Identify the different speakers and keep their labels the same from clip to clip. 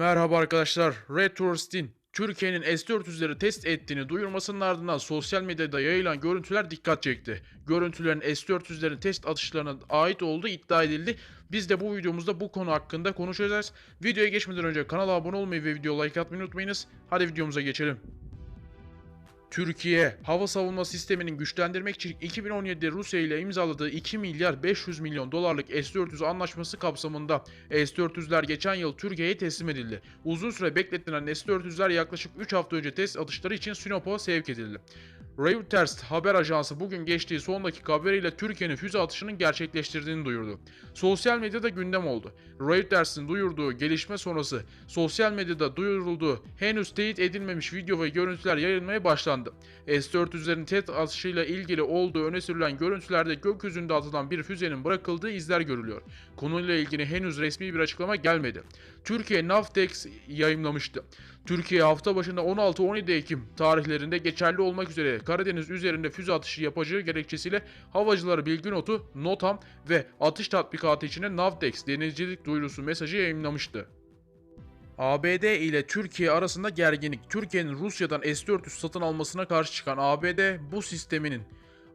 Speaker 1: Merhaba arkadaşlar. Red Touristin Türkiye'nin S-400'leri test ettiğini duyurmasının ardından sosyal medyada yayılan görüntüler dikkat çekti. Görüntülerin S-400'lerin test atışlarına ait olduğu iddia edildi. Biz de bu videomuzda bu konu hakkında konuşacağız. Videoya geçmeden önce kanala abone olmayı ve video like atmayı unutmayınız. Hadi videomuza geçelim. Türkiye hava savunma sisteminin güçlendirmek için 2017'de Rusya ile imzaladığı 2 milyar 500 milyon dolarlık S-400 anlaşması kapsamında S-400'ler geçen yıl Türkiye'ye teslim edildi. Uzun süre bekletilen S-400'ler yaklaşık 3 hafta önce test atışları için Sinop'a sevk edildi. Reuters haber ajansı bugün geçtiği son dakika haberiyle Türkiye'nin füze atışının gerçekleştirdiğini duyurdu. Sosyal medyada gündem oldu. Reuters'in duyurduğu gelişme sonrası sosyal medyada duyurulduğu henüz teyit edilmemiş video ve görüntüler yayılmaya başlandı. S-400'lerin test atışıyla ilgili olduğu öne sürülen görüntülerde gökyüzünde atılan bir füzenin bırakıldığı izler görülüyor. Konuyla ilgili henüz resmi bir açıklama gelmedi. Türkiye Navtex yayımlamıştı. Türkiye hafta başında 16-17 Ekim tarihlerinde geçerli olmak üzere Karadeniz üzerinde füze atışı yapacağı gerekçesiyle havacılara bilgi notu, NOTAM ve atış tatbikatı içine Navtex denizcilik duyurusu mesajı yayınlamıştı. ABD ile Türkiye arasında gerginlik. Türkiye'nin Rusya'dan S-400 satın almasına karşı çıkan ABD bu sisteminin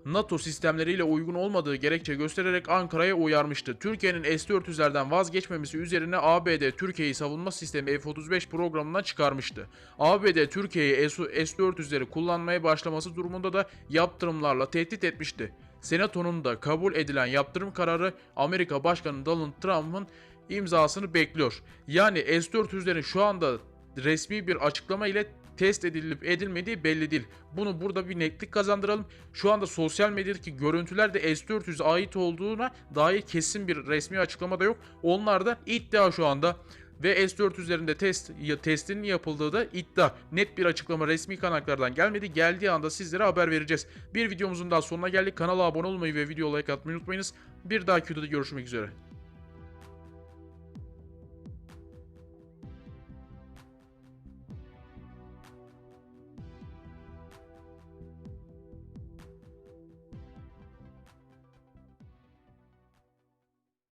Speaker 1: NATO sistemleriyle uygun olmadığı gerekçe göstererek Ankara'ya uyarmıştı. Türkiye'nin S-400'lerden vazgeçmemesi üzerine ABD Türkiye'yi savunma sistemi F-35 programından çıkarmıştı. ABD Türkiye'yi S-400'leri kullanmaya başlaması durumunda da yaptırımlarla tehdit etmişti. Senato'nun da kabul edilen yaptırım kararı Amerika Başkanı Donald Trump'ın imzasını bekliyor. Yani S-400'lerin şu anda resmi bir açıklama ile test edilip edilmediği belli değil. Bunu burada bir netlik kazandıralım. Şu anda sosyal medyadaki görüntüler de S-400'e ait olduğuna dair kesin bir resmi açıklama da yok. Onlar da iddia şu anda ve S-400'lerinde test ya testinin yapıldığı da iddia. Net bir açıklama resmi kaynaklardan gelmedi. Geldiği anda sizlere haber vereceğiz. Bir videomuzun daha sonuna geldik. Kanala abone olmayı ve video like atmayı unutmayınız. Bir dahaki videoda görüşmek üzere.